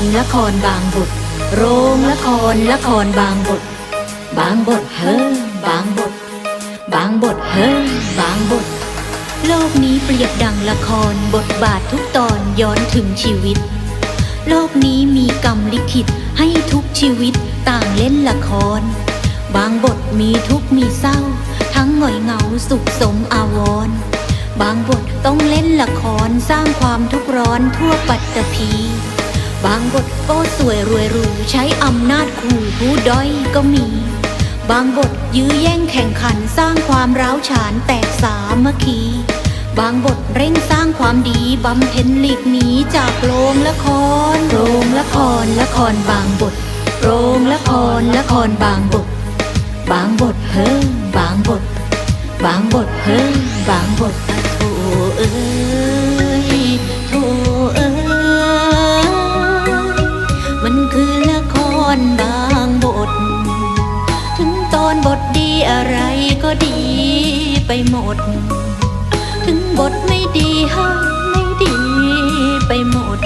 รละครบางบท โรงละครละครบางบท บางบทเฮ้อบางบท บางบทเฮ้อบางบท โลกนี้เปรียบดังละครบทบาททุกตอนย้อนถึงชีวิต โลกนี้มีกรรมลิขิตให้ทุกชีวิตต่างเล่นละคร บางบทมีทุกมีเศร้า ทั้งหงอยเหงาสุขสมอาวรณ์บางบทต้องเล่นละครสร้างความทุกข์ร้อนทั่วปัตตภี บางบทก็สวยรวยรูใช้อำนาจขู่ผู้ด้อยก็มี บางบทยื้อแย่งแข่งขันสร้างความร้าวฉานแตกสามัคคี บางบทเร่งสร้างความดีบำเพ็ญหลีกหนีจากโรงละคร โรงละครละครบางบท โรงละครละครบางบท บางบทเฮ้อบางบท บางบทเฮ้อบางบท หมด ถึงบทไม่ดีห้าไม่ดีไปหมด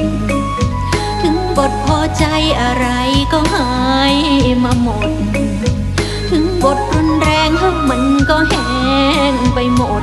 ถึงบทพอใจอะไรก็หายมาหมด ถึงบทรุนแรงห้ามันก็แห้งไปหมด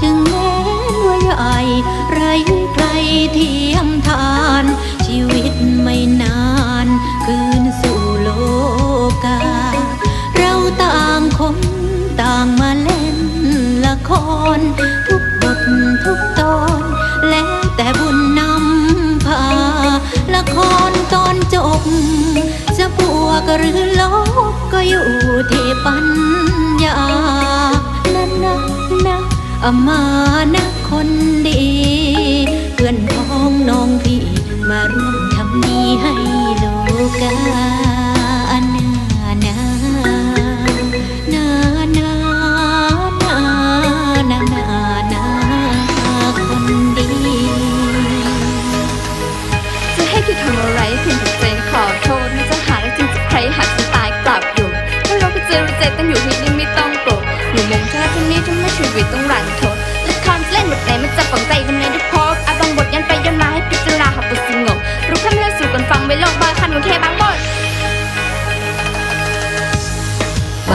ถึงแม้ว่าใหญ่ไรใครเทียมทาน ชีวิตไม่นาน คืนสู่โลกา เราต่างคนต่างมาเล่นละคร ทุกบททุกตอน แล้วแต่บุญนำพา ละครตอนจบ จะบวกหรือลบก็อยู่ที่ปัญ అమ్మానా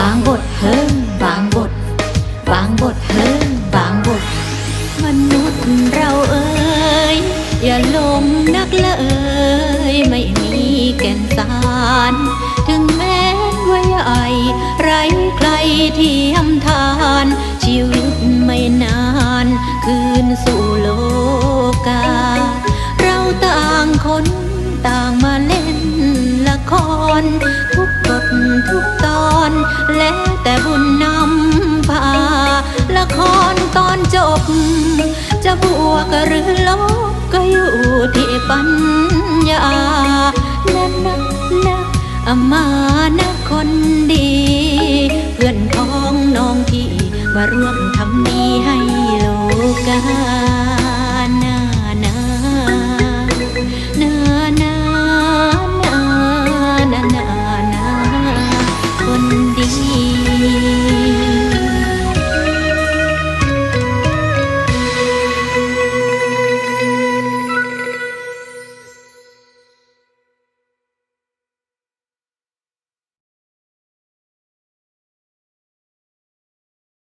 างบทเฮิมบางบท บางบทเฮิมบางบท มนุษย์เราเอ่ยอย่าหลงนักเลยไม่มีแก่นสาร ถึงแม้ว่าใหญ่ไรใครเทียมทาน ชีวิตไม่นาน คืนสู่โลกา เราต่างคนต่างมาเล่นละครทุก ทุกตอนแล้วแต่บุญนำพา ละครตอนจบ จะบวกหรือลบก็อยู่ที่ปัญญานะนะนะอามานะคนดี เพื่อนพ้องน้องพี่มาร่วมทำดีให้โลกา